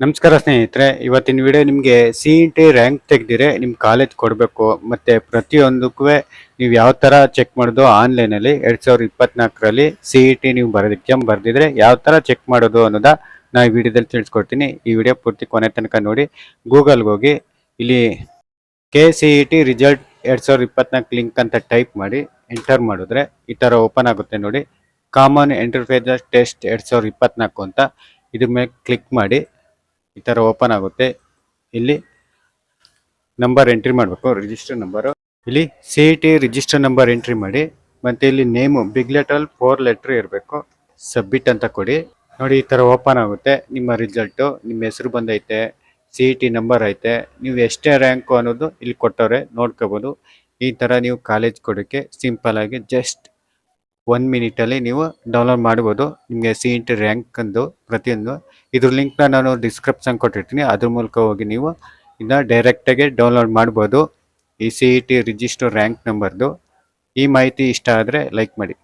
ನಮಸ್ಕಾರ ಸ್ನೇಹಿತರೆ, ಇವತ್ತಿನ ವಿಡಿಯೋ ನಿಮಗೆ ಸಿ ಇ ಟಿ ರ್ಯಾಂಕ್ ತೆಗೆದಿರೆ ನಿಮ್ಮ ಕಾಲೇಜ್ ಕೊಡಬೇಕು. ಮತ್ತು ಪ್ರತಿಯೊಂದಕ್ಕೂ ನೀವು ಯಾವ ಥರ ಚೆಕ್ ಮಾಡೋದು ಆನ್ಲೈನಲ್ಲಿ ಎರಡು ಸಾವಿರದ ಇಪ್ಪತ್ನಾಲ್ಕರಲ್ಲಿ ಸಿ ಇ ಟಿ ನೀವು ಬರೆದು ಎಕ್ಸಾಮ್ ಬರೆದಿದ್ರೆ ಯಾವ ಥರ ಚೆಕ್ ಮಾಡೋದು ಅನ್ನೋದ ನಾ ಈ ವಿಡಿಯೋದಲ್ಲಿ ತಿಳಿಸ್ಕೊಡ್ತೀನಿ. ಈ ವಿಡಿಯೋ ಪೂರ್ತಿ ಕೊನೆ ತನಕ ನೋಡಿ. ಗೂಗಲ್ಗೆ ಹೋಗಿ, ಇಲ್ಲಿ K C E T result ಎರಡು ಸಾವಿರದ ಇಪ್ಪತ್ನಾಲ್ಕು ಲಿಂಕ್ ಅಂತ ಟೈಪ್ ಮಾಡಿ ಎಂಟರ್ ಮಾಡಿದ್ರೆ ಈ ಥರ ಓಪನ್ ಆಗುತ್ತೆ ನೋಡಿ. ಕಾಮನ್ ಎಂಟರ್ಫೇಜಸ್ ಟೆಸ್ಟ್ ಎರಡು ಸಾವಿರದ ಇಪ್ಪತ್ನಾಲ್ಕು ಅಂತ. ಇದ್ರ ಮೇಲೆ ಕ್ಲಿಕ್ ಮಾಡಿ. ಈ ಥರ ಓಪನ್ ಆಗುತ್ತೆ. ಇಲ್ಲಿ ನಂಬರ್ ಎಂಟ್ರಿ ಮಾಡಬೇಕು ರಿಜಿಸ್ಟರ್ ನಂಬರು ಇಲ್ಲಿ C E T register number entry ಮಾಡಿ, ಮತ್ತೆ ಇಲ್ಲಿ name big letter four letter ಇರಬೇಕು. ಸಬ್ಮಿಟ್ ಅಂತ ಕೊಡಿ. ನೋಡಿ, ಈ ಥರ ಓಪನ್ ಆಗುತ್ತೆ. ನಿಮ್ಮ ರಿಸಲ್ಟು ನಿಮ್ಮ ಹೆಸರು ಬಂದೈತೆ ಸಿ ಇ ಟಿ ನಂಬರ್ ಐತೆ, ನೀವು ಎಷ್ಟೇ ರ್ಯಾಂಕು ಅನ್ನೋದು ಇಲ್ಲಿ ಕೊಟ್ಟವ್ರೆ ನೋಡ್ಕೋಬೋದು. ಈ ಥರ ನೀವು ಕಾಲೇಜ್ ಕೊಡೋಕ್ಕೆ ಸಿಂಪಲ್ ಆಗಿ ಜಸ್ಟ್ ಒನ್ ಮಿನಿಟಲ್ಲಿ ನೀವು ಡೌನ್ಲೋಡ್ ಮಾಡ್ಬೋದು. ನಿಮಗೆ ಸಿ ಇ ಟಿ ರ್ಯಾಂಕಂದು ಪ್ರತಿಯೊಂದು. ಇದ್ರ ಲಿಂಕ್ನ ನಾನು ಡಿಸ್ಕ್ರಿಪ್ಷನ್ ಕೊಟ್ಟಿರ್ತೀನಿ. ಅದ್ರ ಮೂಲಕ ಹೋಗಿ ನೀವು ಇದನ್ನ ಡೈರೆಕ್ಟಾಗಿ ಡೌನ್ಲೋಡ್ ಮಾಡ್ಬೋದು. ಈ C E T register rank ನಂಬರ್ದು ಈ ಮಾಹಿತಿ ಇಷ್ಟ ಆದರೆ ಲೈಕ್ ಮಾಡಿ.